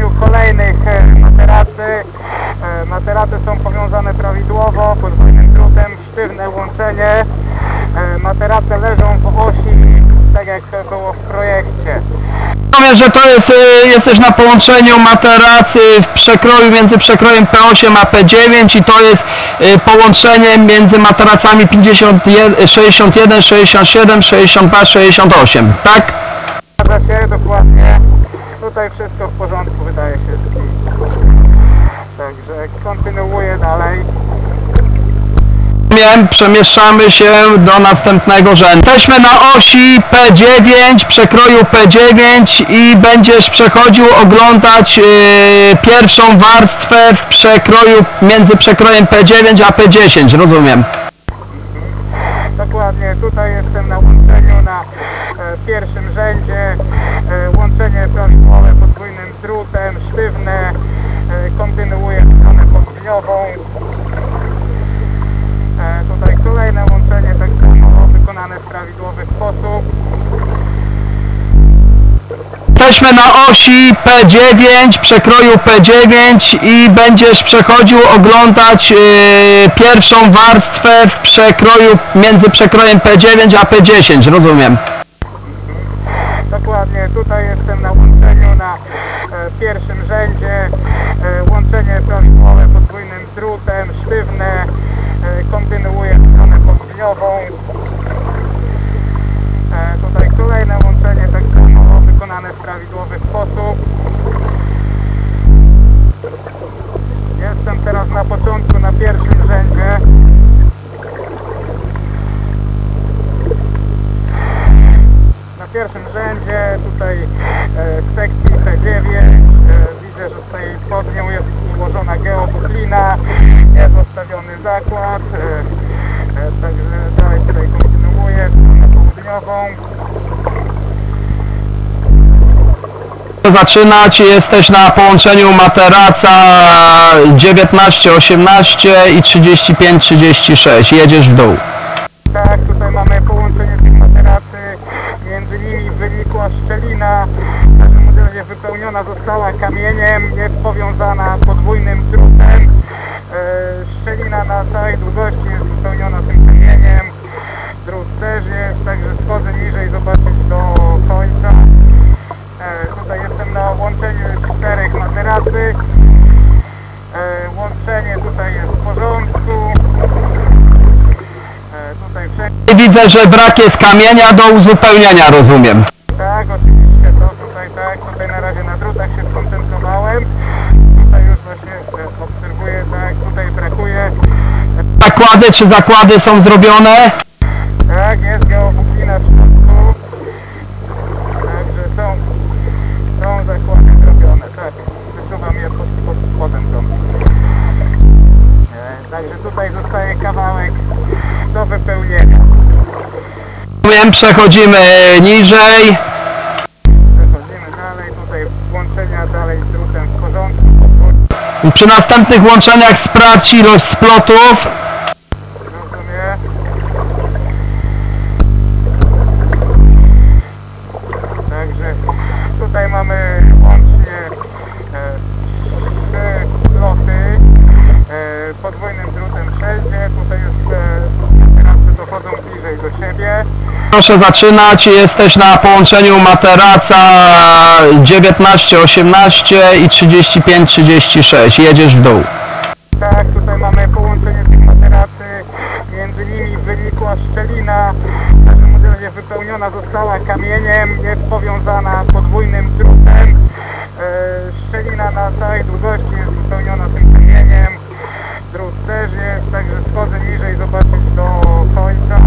połączeniu kolejnych e, materacy. E, Materace są powiązane prawidłowo podwójnym drutem, sztywne łączenie. E, Materace leżą w osi, tak jak było w projekcie. Powiem, że to jest, jesteś na połączeniu materacy w przekroju między przekrojem P8 a P9 i to jest połączenie między materacami 51, 61, 67, 62, 68, tak? Tutaj wszystko w porządku wydaje się. Także kontynuuję dalej. Przemieszczamy się do następnego rzędu. Jesteśmy na osi P9, przekroju P9 i będziesz przechodził oglądać y, pierwszą warstwę w przekroju między przekrojem P9 a P10, rozumiem. Jesteśmy na osi P9, przekroju P9 i będziesz przechodził oglądać y, pierwszą warstwę w przekroju między przekrojem P9 a P10, rozumiem. Dokładnie, tutaj jestem na łączeniu na e, pierwszym rzędzie. Południową. Zaczynać jesteś na połączeniu materaca 19, 18 i 35, 36. Jedziesz w dół. Widzę, że brak jest kamienia do uzupełnienia, rozumiem. Tak, oczywiście to tutaj tak, tutaj na razie na drutach się skoncentrowałem. Tutaj już właśnie e, obserwuję, tak, tutaj brakuje. Zakłady czy zakłady są zrobione? Tak, jest geobuklina w środku. Także są, są zakłady zrobione, tak. Wysuwam je pod, pod spodem tam. E, Także tutaj zostaje kawałek do wypełnienia. Rozumiem, przechodzimy niżej. Przechodzimy dalej, tutaj włączenia dalej z drutem w porządku. Przy następnych łączeniach sprawdź ilość splotów. Proszę zaczynać. Jesteś na połączeniu materaca 19, 18 i 35, 36. Jedziesz w dół. Tak, tutaj mamy połączenie tych materacy, między nimi wynikła szczelina, w naszym modelu wypełniona została kamieniem, jest powiązana podwójnym drutem. E, szczelina na całej długości jest wypełniona tym kamieniem, drut też jest, także schodzę niżej zobaczyć do końca.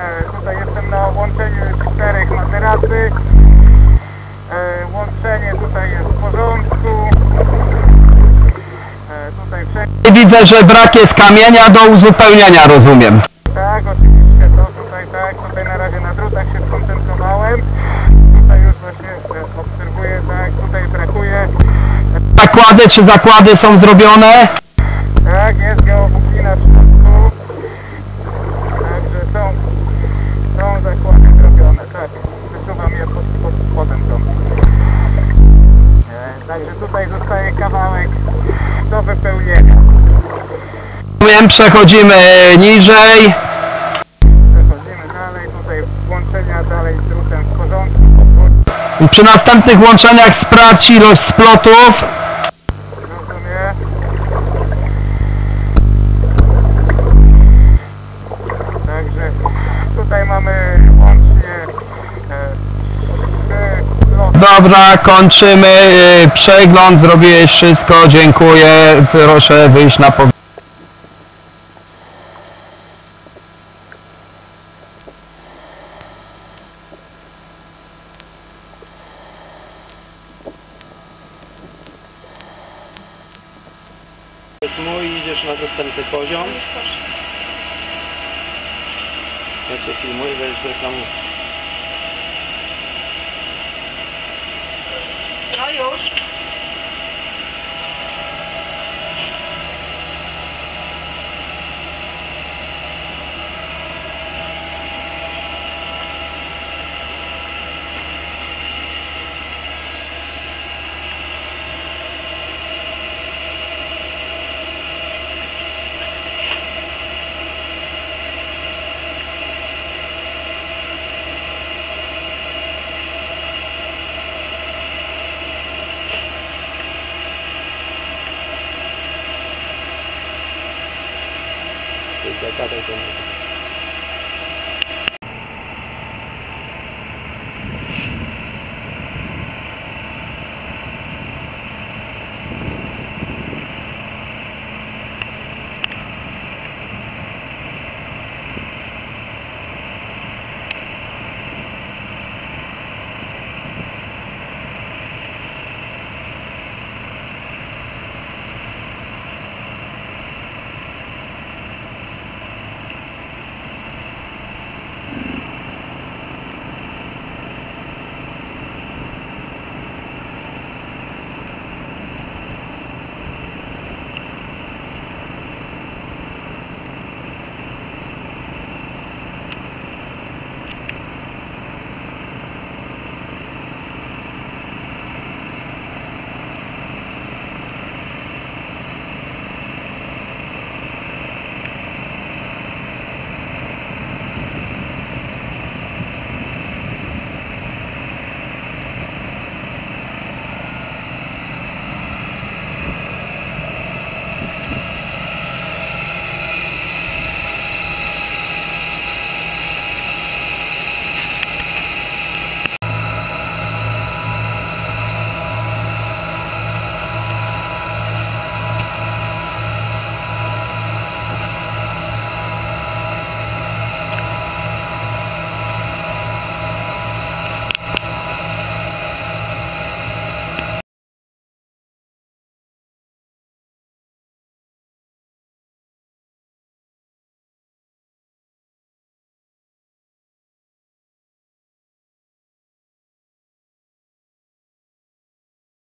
E, tutaj jestem na łączeniu czterech E, łączenie tutaj jest w porządku. E, tutaj wszędzie. Widzę, że brak jest kamienia do uzupełnienia, rozumiem. Tak, oczywiście to tutaj tak, tutaj na razie na drutach się skoncentrowałem. Tutaj już właśnie e, obserwuję, tak, tutaj brakuje. Zakłady czy zakłady są zrobione? Tak, jest geobuklina w środku. Także są, są zakłady zrobione, tak. Wysuwam je pod, pod spodem tam. E, Także tutaj zostaje kawałek do wypełnienia. Przechodzimy niżej. Przechodzimy dalej, tutaj włączenia dalej z drutem w porządku. Przy następnych łączeniach sprawdź ilość splotów. Rozumiem. Także tutaj mamy łącznie e, trzy. Dobra, kończymy y, przegląd, zrobiłeś wszystko, dziękuję, proszę wyjść na powierzchnię. jest mój, idziesz na następny poziom. Ja cię filmuję, będziesz reklamówce. No już. To jest zakładaj ten